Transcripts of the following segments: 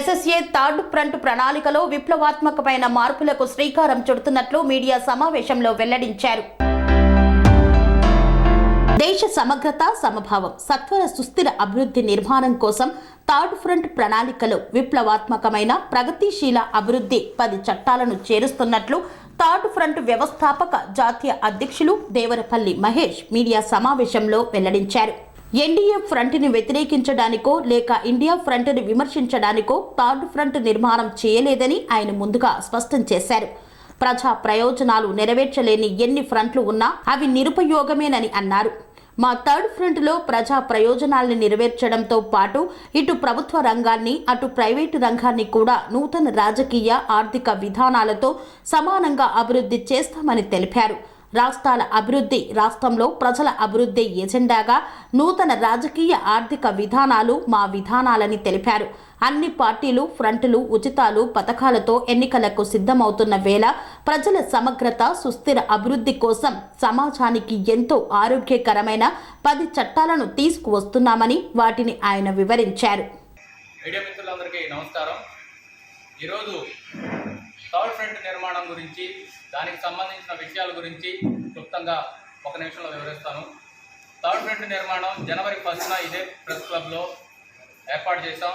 SSA third front ప్రణాళికలో విప్లవాత్మకమైన మార్పులకు శ్రీకారం చుడుతున్నట్లు మీడియా సమావేశంలో వెల్లడించారు. దేశ సమగ్రత సమభావం సత్వర సుస్థిర అభివృద్ధి నిర్మాణం కోసం థర్డ్ ఫ్రంట్ ప్రణాళికలో విప్లవాత్మకమైన ప్రగతిశీల అభివృద్ధి పది చట్టాలను చేరుస్తున్నట్లు థర్డ్ ఫ్రంట్ వ్యవస్థాపక జాతీయ అధ్యక్షులు దేవరపల్లి మహేష్ మీడియా సమావేశంలో వెల్లడించారు. ఎన్డీఏ ఫ్రంట్ని వ్యతిరేకించడానికో లేక ఇండియా ఫ్రంట్ని విమర్శించడానికో థర్డ్ ఫ్రంట్ నిర్మాణం చేయలేదని ఆయన ముందుగా స్పష్టం చేశారు. ప్రజా ప్రయోజనాలు నెరవేర్చలేని ఎన్ని ఫ్రంట్లు ఉన్నా అవి నిరుపయోగమేనని అన్నారు. మా థర్డ్ ఫ్రంట్లో ప్రజా ప్రయోజనాల్ని నెరవేర్చడంతో పాటు ఇటు ప్రభుత్వ రంగాన్ని అటు ప్రైవేటు రంగాన్ని కూడా నూతన రాజకీయ ఆర్థిక విధానాలతో సమానంగా అభివృద్ధి చేస్తామని తెలిపారు. రాష్ట్రాల అభివృద్ధి రాష్ట్రంలో ప్రజల అభివృద్ధి ఎజెండాగా నూతన రాజకీయ ఆర్థిక విధానాలు మా విధానాలని తెలిపారు. అన్ని పార్టీలు ఫ్రంట్లు ఉచితాలు పథకాలతో ఎన్నికలకు సిద్ధమవుతున్న వేళ ప్రజల సమగ్రత సుస్థిర అభివృద్ధి కోసం సమాజానికి ఎంతో ఆరోగ్యకరమైన పది చట్టాలను తీసుకువస్తున్నామని వాటిని ఆయన వివరించారు. మీడియా మిత్రులందరికీ నమస్కారం. ఈరోజు థర్డ్ ఫ్రంట్ నిర్మాణం గురించి దానికి సంబంధించిన విషయాల గురించి క్లుప్తంగా ఒక నిమిషంలో వివరిస్తాను. థర్డ్ ఫ్రంట్ నిర్మాణం జనవరి ఫస్ట్న ఇదే ప్రెస్ క్లబ్లో ఏర్పాటు చేశాం.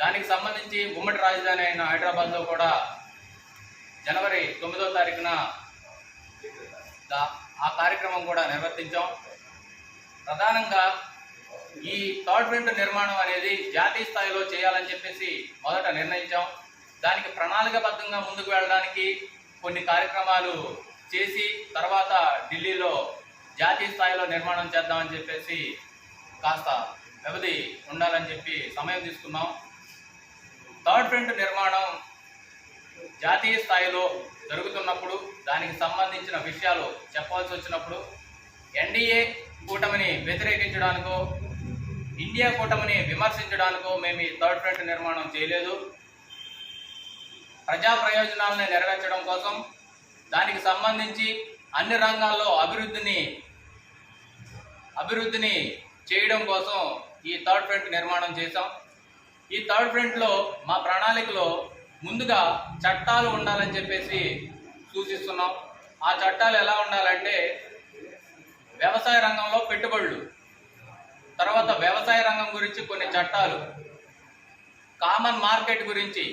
దానికి సంబంధించి ఉమ్మడి రాజధాని అయిన హైదరాబాద్లో కూడా జనవరి తొమ్మిదో తారీఖున ఆ కార్యక్రమం కూడా నిర్వర్తించాం. ప్రధానంగా ఈ థర్డ్ ఫ్రంట్ నిర్మాణం అనేది జాతీయ స్థాయిలో చేయాలని చెప్పేసి మొదట నిర్ణయించాం. దానికి ప్రణాళికబద్ధంగా ముందుకు వెళ్ళడానికి కొన్ని కార్యక్రమాలు చేసి తర్వాత ఢిల్లీలో జాతీయ స్థాయిలో నిర్మాణం చేద్దామని చెప్పేసి కాస్త వ్యవధి ఉండాలని చెప్పి సమయం తీసుకున్నాం. థర్డ్ ఫ్రంట్ నిర్మాణం జాతీయ స్థాయిలో జరుగుతున్నప్పుడు దానికి సంబంధించిన విషయాలు చెప్పాల్సి వచ్చినప్పుడు ఎన్డీఏ కూటమిని వ్యతిరేకించడానికో ఇండియా కూటమిని విమర్శించడానికో మేము ఈ థర్డ్ ఫ్రంట్ నిర్మాణం చేయలేదు. ప్రజా ప్రయోజనాలను నెరవేర్చడం కోసం దానికి సంబంధించి అన్ని రంగాల్లో అభివృద్ధిని అభివృద్ధిని చేయడం కోసం ఈ థర్డ్ ఫ్రంట్ నిర్మాణం చేశాం. ఈ థర్డ్ ఫ్రంట్లో మా ప్రణాళికలో ముందుగా చట్టాలు ఉండాలని చెప్పేసి సూచిస్తున్నాం. ఆ చట్టాలు ఎలా ఉండాలంటే వ్యవసాయ రంగంలో పెట్టుబడులు తర్వాత వ్యవసాయ రంగం గురించి కొన్ని చట్టాలు కామన్ మార్కెట్ గురించి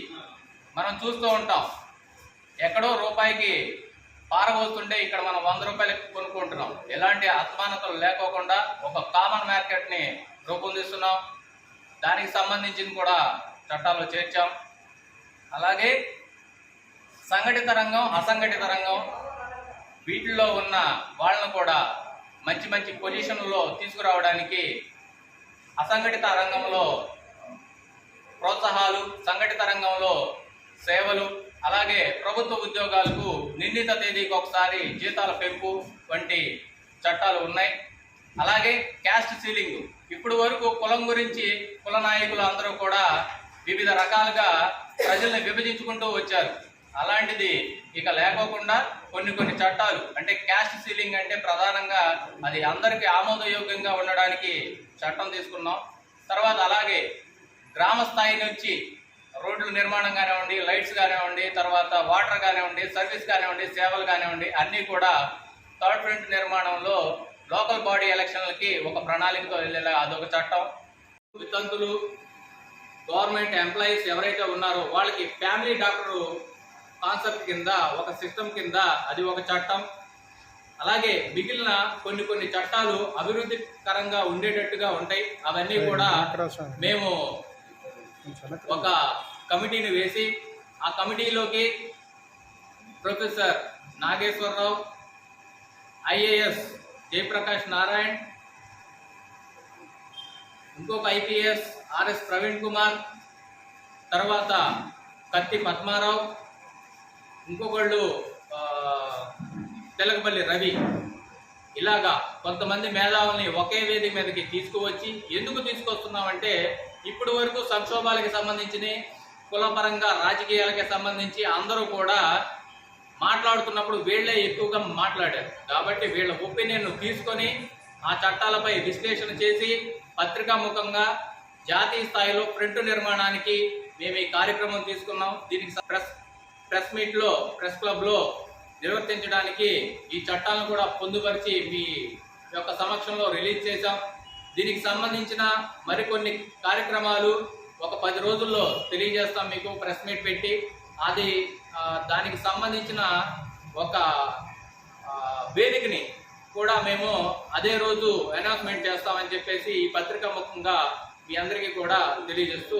మనం చూస్తూ ఉంటాం. ఎక్కడో రూపాయికి పారబోతుంటే ఇక్కడ మనం వంద రూపాయలకి కొనుక్కుంటున్నాం. ఎలాంటి అసమానతలు లేకోకుండా ఒక కామన్ మార్కెట్ని రూపొందిస్తున్నాం. దానికి సంబంధించింది కూడా చట్టాల్లో చేర్చాం. అలాగే సంఘటిత రంగం అసంఘటిత రంగం వీటిల్లో ఉన్న వాళ్ళను కూడా మంచి మంచి పొజిషన్లో తీసుకురావడానికి అసంఘటిత రంగంలో ప్రోత్సాహాలు సంఘటిత రంగంలో సేవలు అలాగే ప్రభుత్వ ఉద్యోగాలకు నిర్ణీత తేదీకి ఒకసారి జీతాల పెంపు వంటి చట్టాలు ఉన్నాయి. అలాగే క్యాస్ట్ సీలింగ్. ఇప్పుడు వరకు కులం గురించి కుల నాయకులు అందరూ కూడా వివిధ రకాలుగా ప్రజల్ని విభజించుకుంటూ వచ్చారు. అలాంటిది ఇక లేకోకుండా కొన్ని కొన్ని చట్టాలు అంటే క్యాస్ట్ సీలింగ్ అంటే ప్రధానంగా అది అందరికీ ఆమోదయోగ్యంగా ఉండడానికి చట్టం తీసుకున్నాం. తర్వాత అలాగే గ్రామ స్థాయి నుంచి రోడ్ల నిర్మాణం కానివ్వండి లైట్స్ కానివ్వండి తర్వాత వాటర్ కానివ్వండి సర్వీస్ కానివ్వండి సేవలు కానివ్వండి అన్నీ కూడా థర్డ్ ఫ్రంట్ నిర్మాణంలో లోకల్ బాడీ ఎలక్షన్లకి ఒక ప్రణాళికతో వెళ్ళేలా అదొక చట్టం. వితంతులు గవర్నమెంట్ ఎంప్లాయీస్ ఎవరైతే ఉన్నారో వాళ్ళకి ఫ్యామిలీ డాక్టర్ కాన్సెప్ట్ కింద ఒక సిస్టమ్ కింద అది ఒక చట్టం. అలాగే మిగిలిన కొన్ని కొన్ని చట్టాలు అభివృద్ధికరంగా ఉండేటట్టుగా ఉంటాయి. అవన్నీ కూడా మేము ఒక కమిటీని వేసి ఆ కమిటీలోకి ప్రొఫెసర్ నాగేశ్వరరావు ఐఏఎస్ జయప్రకాష్ నారాయణ్ ఇంకొక ఐపీఎస్ ఆర్ఎస్ ప్రవీణ్ కుమార్ తర్వాత కత్తి పద్మారావు ఇంకొకళ్ళు తెలకపల్లి రవి. ఇలాగా కొంతమంది మేధావుల్ని ఒకే వేదిక మీదకి తీసుకువచ్చి ఎందుకు తీసుకొస్తున్నామంటే ఇప్పటి వరకు సంక్షోభాలకి సంబంధించిన కులపరంగా రాజకీయాలకి సంబంధించి అందరూ కూడా మాట్లాడుతున్నప్పుడు వీళ్ళే ఎక్కువగా మాట్లాడారు. కాబట్టి వీళ్ళ ఒపీనియన్ను తీసుకొని ఆ చట్టాలపై విశ్లేషణ చేసి పత్రికాముఖంగా జాతీయ స్థాయిలో ప్రింట్ నిర్మాణానికి మేము ఈ కార్యక్రమం తీసుకున్నాం. దీనికి ప్రెస్ ప్రెస్ మీట్లో ప్రెస్ క్లబ్లో నిర్వర్తించడానికి ఈ చట్టాలను కూడా పొందుపరిచి మీ యొక్క సమక్షంలో రిలీజ్ చేశాం. దీనికి సంబంధించిన మరికొన్ని కార్యక్రమాలు ఒక పది రోజుల్లో తెలియజేస్తాం మీకు ప్రెస్ మీట్ పెట్టి. అది దానికి సంబంధించిన ఒక వేదికని కూడా మేము అదే రోజు అనౌన్స్మెంట్ చేస్తామని చెప్పేసి ఈ పత్రికా ముఖంగా మీ అందరికీ కూడా తెలియజేస్తూ